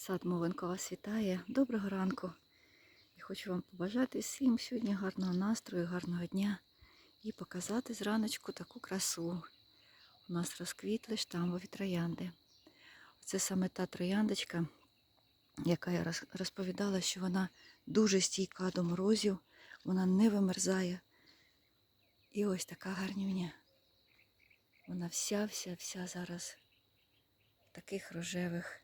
Сад Мовенко вас вітає. Доброго ранку. І хочу вам побажати всім сьогодні гарного настрою, гарного дня і показати зраночку таку красу. У нас розквітли штамбові троянди. Це саме та трояндочка, яка я розповідала, що вона дуже стійка до морозів, вона не вимерзає. І ось така гарнюня. Вона вся, вся, вся зараз в таких рожевих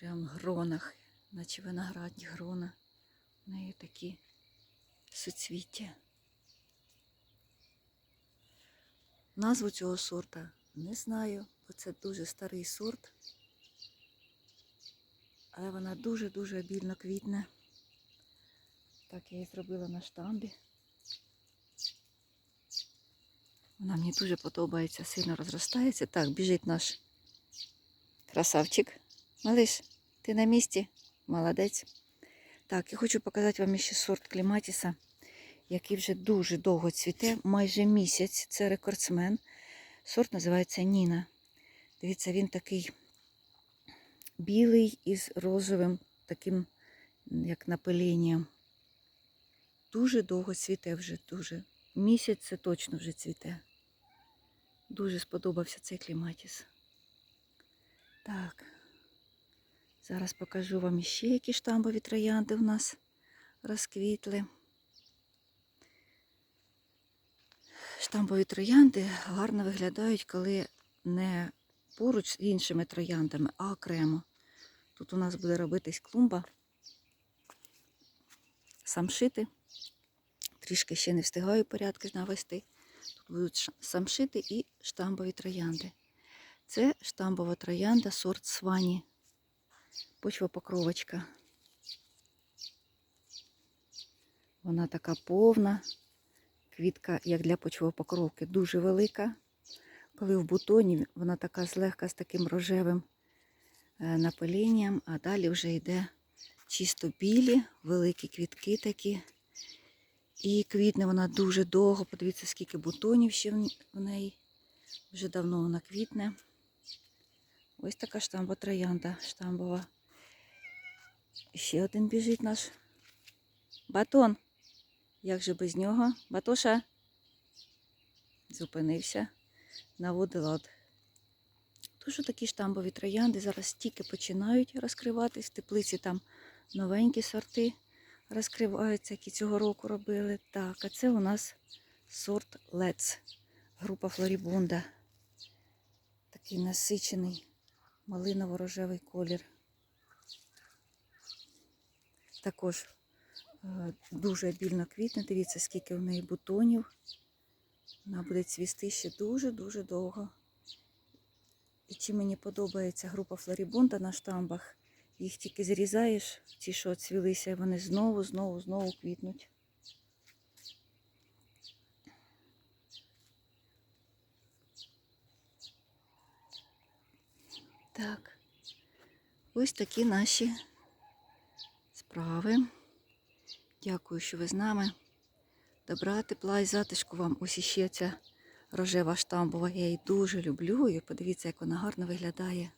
прям гронах, наче виноградні грона. В неї такі суцвіття. Назву цього сорта не знаю, бо це дуже старий сорт. Але вона дуже-дуже обільно квітне. Так я її зробила на штамбі. Вона мені дуже подобається, сильно розростається. Так, біжить наш красавчик. Малиш, ти на місці? Молодець. Так, я хочу показати вам ще сорт кліматіса, який вже дуже довго цвіте, майже місяць. Це рекордсмен. Сорт називається Ніна. Дивіться, він такий білий із розовим, таким, як напилінням. Дуже довго цвіте вже, дуже. Місяць це точно вже цвіте. Дуже сподобався цей кліматіс. Так. Зараз покажу вам іще, які штамбові троянди в нас розквітли. Штамбові троянди гарно виглядають, коли не поруч з іншими трояндами, а окремо. Тут у нас буде робитись клумба. Самшити. Трішки ще не встигаю порядки навести. Тут будуть самшити і штамбові троянди. Це штамбова троянда сорт свані почвопокровочка. Вона така повна. Квітка, як для почвопокровки, дуже велика. Коли в бутоні вона така злегка з таким рожевим е, напилінням, а далі вже йде чисто білі, великі квітки такі. І квітне вона дуже довго. Подивіться, скільки бутонів ще в в неї. Вже давно вона квітне. Ось така штамба троянда штамбова. Ще один біжить наш батон. Як же без нього? Батоша зупинився, наводив лад. Тож такі штамбові троянди зараз тільки починають розкриватись. Теплиці там новенькі сорти розкриваються, які цього року робили. Так, а це у нас сорт Лец, група Флорібунда. Такий насичений малиново-рожевий колір. Також е, дуже обільно квітне. Дивіться, скільки в неї бутонів. Вона буде цвісти ще дуже-дуже довго. І чим мені подобається група Флорібунда на штамбах, їх тільки зрізаєш, ті, що цвілися, і вони знову, знову, знову квітнуть. Так, ось такі наші справи. Дякую, що ви з нами. Добра, тепла і затишку вам. Ось іще ця рожева штамбова. Я її дуже люблю. І подивіться, як вона гарно виглядає.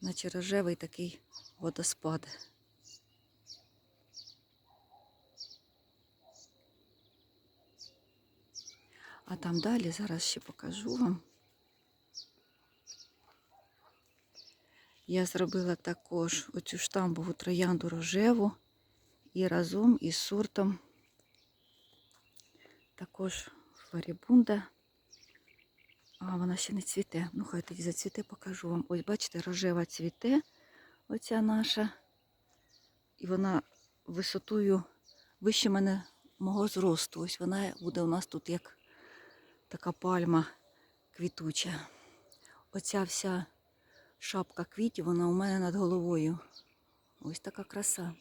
Наче рожевий такий водоспад. А там далі зараз ще покажу вам. Я зробила також оцю штамбову троянду рожеву і разом із сортом також флорібунда. А вона ще не цвіте. Ну, хай тоді зацвіте, покажу вам. Ось, бачите, рожева цвіте, оця наша. І вона висотою вище мене мого зросту. Ось вона буде у нас тут як така пальма квітуча. Оця вся шапка квітів, вона у мене над головою. Ось така краса.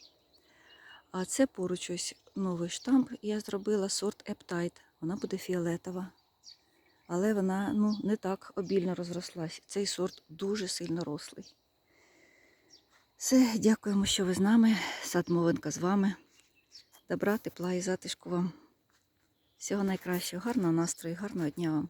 А це поруч ось новий штамп. Я зробила сорт Ептайт. Вона буде фіолетова. Але вона ну, не так обільно розрослась. Цей сорт дуже сильно рослий. Все, дякуємо, що ви з нами. Сад Мовенка з вами. Добра, тепла і затишку вам. Всього найкращого, гарного настрою, гарного дня вам.